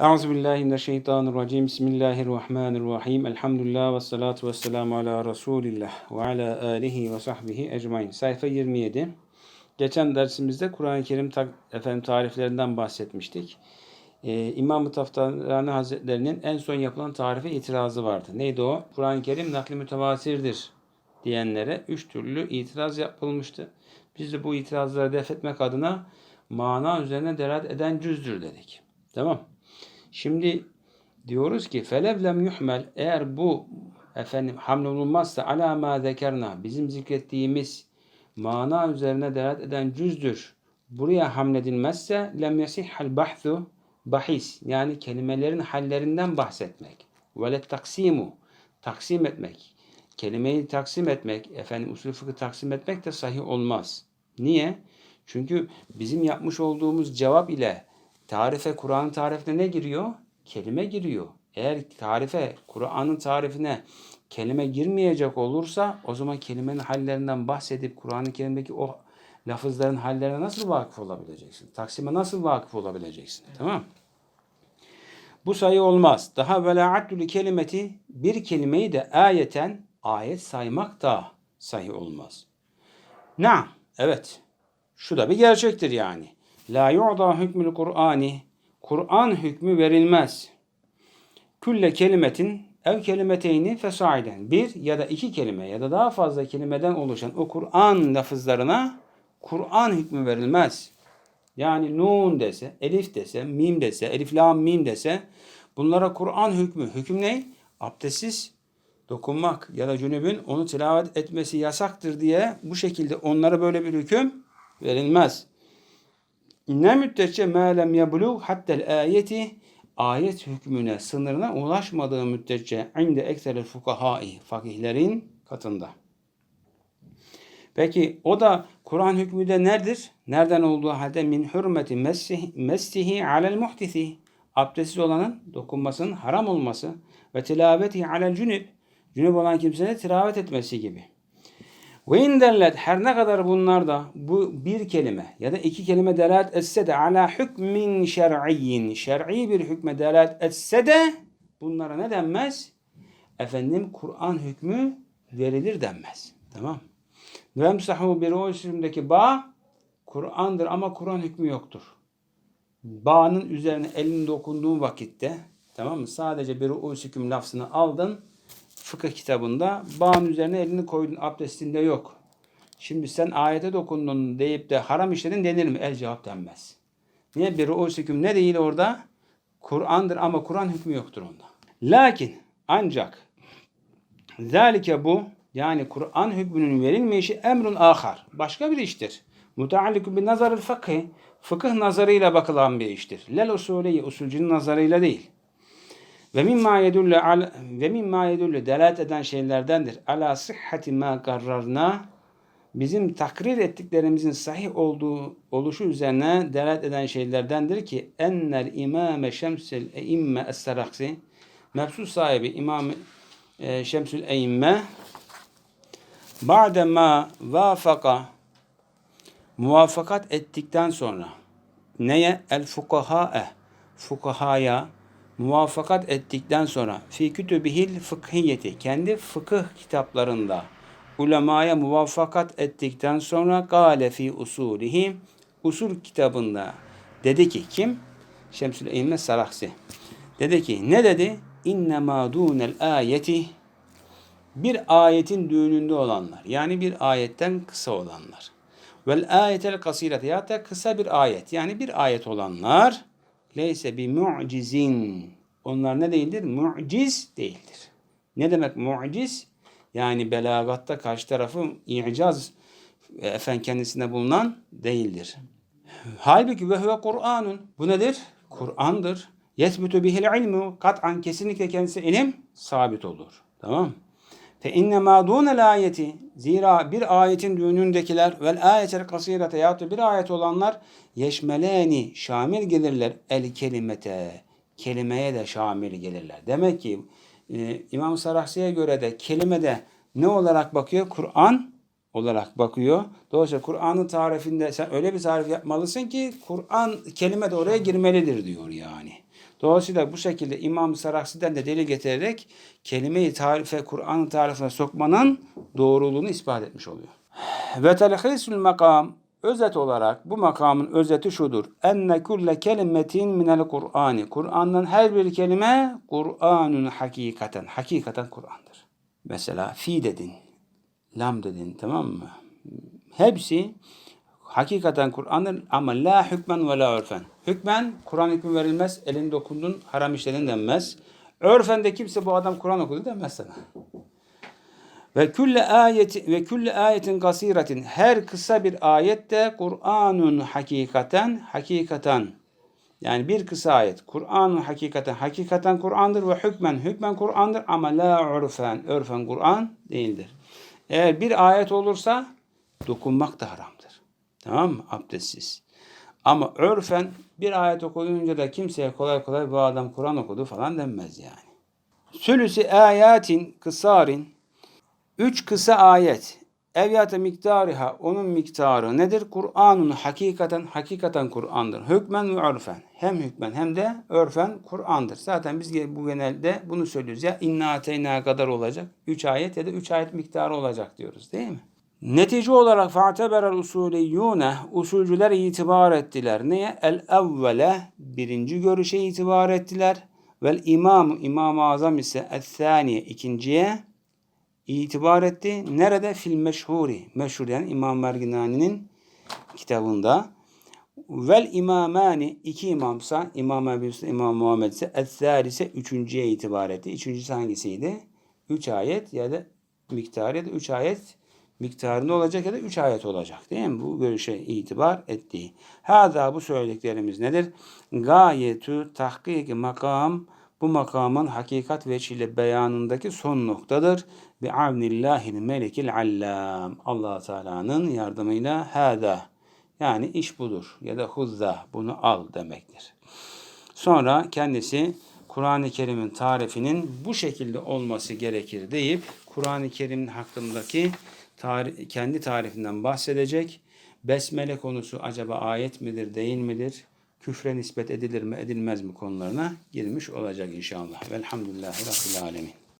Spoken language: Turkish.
Euzu billahi mineşşeytanirracim. Bismillahirrahmanirrahim. Elhamdülillah ve salatu ve selamu ala Resulillah ve ala alihi ve sahbihi ecmain. Sayfa 27. Geçen dersimizde Kur'an-ı Kerim ta efendim tariflerinden bahsetmiştik. Ee, İmam-ı Taftarani Hazretlerinin en son yapılan tarife itirazı vardı. Neydi o? Kur'an-ı Kerim nakli mütevasirdir diyenlere üç türlü itiraz yapılmıştı. Biz de bu itirazları def etmek adına mana üzerine delalet eden cüzdür dedik. Tamam. Şimdi diyoruz ki felev lem yuhmel eğer bu efendim hamlolunmazsa ala ma zekerna bizim zikrettiğimiz mana üzerine delalet eden cüzdür. Buraya hamledilmezse lem yasihhal bahthu bahis yani kelimelerin hallerinden bahsetmek. Ve taksimu taksim etmek. Kelimeyi taksim etmek, efendim usul fıkı taksim etmek de sahih olmaz. Niye? Çünkü bizim yapmış olduğumuz cevap ile tarife, Kur'an'ın tarifine ne giriyor? Kelime giriyor. Eğer tarife, Kur'an'ın tarifine kelime girmeyecek olursa o zaman kelimenin hallerinden bahsedip Kur'an-ı Kerim'deki o lafızların hallerine nasıl vakıf olabileceksin? Taksime nasıl vakıf olabileceksin? Tamam Bu sayı olmaz. Daha vela'atlü kelimeti bir kelimeyi de ayeten ayet saymak da sayı olmaz. Na, evet. Şu da bir gerçektir yani. La yu'da hükmül Kur'ani. Kur'an hükmü verilmez. Külle kelimetin ev kelimeteyni fesaiden. Bir ya da iki kelime ya da daha fazla kelimeden oluşan o Kur'an lafızlarına Kur'an hükmü verilmez. Yani nun dese, elif dese, mim dese, elif lam mim dese bunlara Kur'an hükmü. Hüküm ne? Abdestsiz dokunmak ya da cünübün onu tilavet etmesi yasaktır diye bu şekilde onlara böyle bir hüküm verilmez. Ne müddetçe ma lem yeblug hattel ayeti ayet hükmüne sınırına ulaşmadığı müddetçe inde ekseril fukahai fakihlerin katında. Peki o da Kur'an hükmü de nedir? Nereden olduğu halde min hürmeti messihi alel muhtisi abdestsiz olanın dokunmasının haram olması ve tilaveti alel cünüb cünüp olan kimsenin tilavet etmesi gibi. Ve indellet her ne kadar bunlar da bu bir kelime ya da iki kelime delalet etse de ala hükmin şer'iyyin şer'i bir hükme delalet etse de bunlara ne denmez? Efendim Kur'an hükmü verilir denmez. Tamam. Vemsahu bir o isimdeki ba Kur'an'dır ama Kur'an hükmü yoktur. Bağ'ın üzerine elini dokunduğun vakitte tamam mı? Sadece bir o hüküm lafzını aldın fıkıh kitabında bağın üzerine elini koydun abdestinde yok. Şimdi sen ayete dokundun deyip de haram işledin denir mi? El cevap denmez. Niye? Bir o hüküm ne değil orada? Kur'an'dır ama Kur'an hükmü yoktur onda. Lakin ancak zalike bu yani Kur'an hükmünün verilmeyişi emrun ahar. Başka bir iştir. Muteallikü bin nazarı fıkıh. Fıkıh nazarıyla bakılan bir iştir. Lel usulü usulcünün nazarıyla değil. Ve mimma yedullu al ve mimma yedullu delalet eden şeylerdendir. Ala sıhhati ma karrarna. Bizim takrir ettiklerimizin sahih olduğu oluşu üzerine delalet eden şeylerdendir ki ennel imame şemsel eimme es-saraksi mebsus sahibi İmam e, Şemsül Eimme. Ba'de ma vafaka muvaffakat ettikten sonra neye? El fukahae fukahaya muvaffakat ettikten sonra fi kütübihil fıkhiyeti kendi fıkıh kitaplarında ulemaya muvaffakat ettikten sonra gale fi usulihi usul kitabında dedi ki kim? Şemsül Eymme Sarahsi. Dedi ki ne dedi? İnne ma dunel ayeti bir ayetin düğününde olanlar. Yani bir ayetten kısa olanlar. Vel ayetel kasirete ya da kısa bir ayet. Yani bir ayet olanlar leyse bi mu'cizin. Onlar ne değildir? Mu'ciz değildir. Ne demek mu'ciz? Yani belagatta karşı tarafın i'caz efendim kendisine bulunan değildir. Halbuki ve huve Kur'anun. Bu nedir? Kur'an'dır. Yesbutu bihil ilmu. Kat'an kesinlikle kendisi ilim sabit olur. Tamam Fe inne ma dunel ayeti zira bir ayetin düğünündekiler vel ayetel kasirete yahut bir ayet olanlar yeşmeleni şamil gelirler el kelimete kelimeye de şamil gelirler. Demek ki e, İmam Sarahsi'ye göre de kelimede ne olarak bakıyor? Kur'an olarak bakıyor. Dolayısıyla Kur'an'ın tarifinde sen öyle bir tarif yapmalısın ki Kur'an kelime de oraya girmelidir diyor yani. Dolayısıyla bu şekilde İmam Saraksi'den de delil getirerek kelime-i tarife, Kur'an tarifine sokmanın doğruluğunu ispat etmiş oluyor. Ve telhisul makam özet olarak bu makamın özeti şudur. Enne kulle kelimetin minel Kur'ani. Kur'an'dan her bir kelime Kur'anun hakikaten. Hakikaten Kur'an'dır. Mesela fi dedin. Lam dedin tamam mı? Hepsi hakikaten Kur'an'dır ama la hükmen ve la örfen. Hükmen Kur'an hükmü verilmez. Elini dokundun haram işledin denmez. Örfen de kimse bu adam Kur'an okudu demez sana. Ve külle ayet ve külle ayetin kasiretin her kısa bir ayet de Kur'anun hakikaten hakikaten yani bir kısa ayet Kur'anun hakikaten hakikaten Kur'an'dır ve hükmen hükmen Kur'an'dır ama la urfen örfen Kur'an değildir. Eğer bir ayet olursa dokunmak da haramdır. Tamam mı? Abdestsiz. Ama örfen bir ayet okuyunca da kimseye kolay kolay bu adam Kur'an okudu falan denmez yani. Sülüsü ayatin kısarin Üç kısa ayet. Evyata miktariha onun miktarı nedir? Kur'an'ın hakikaten hakikaten Kur'an'dır. Hükmen ve örfen. Hem hükmen hem de örfen Kur'an'dır. Zaten biz bu genelde bunu söylüyoruz ya inna ateyna kadar olacak. Üç ayet ya da üç ayet miktarı olacak diyoruz değil mi? Netice olarak fa'teberel usuliyyune usulcüler itibar ettiler. Neye? El evvele birinci görüşe itibar ettiler. Vel imamu İmam-ı Azam ise el ikinciye itibar etti. Nerede? Fil meşhuri. Meşhur yani İmam Merginani'nin kitabında. Vel imamani iki imamsa İmam Ebu İmam Muhammed ise el ise üçüncüye itibar etti. Üçüncüsü hangisiydi? Üç ayet ya da miktarı ya da üç ayet miktarında olacak ya da üç ayet olacak değil mi? Bu görüşe itibar ettiği. Hada bu söylediklerimiz nedir? Gayetü tahkik makam bu makamın hakikat veçile beyanındaki son noktadır. Bi avnillahil melikil allam. allah Teala'nın yardımıyla hâdâ. Yani iş budur ya da huzza bunu al demektir. Sonra kendisi Kur'an-ı Kerim'in tarifinin bu şekilde olması gerekir deyip Kur'an-ı Kerim hakkındaki tarih, kendi tarifinden bahsedecek. Besmele konusu acaba ayet midir değil midir? küfre nispet edilir mi edilmez mi konularına girmiş olacak inşallah. Velhamdülillahi Rabbil Alemin.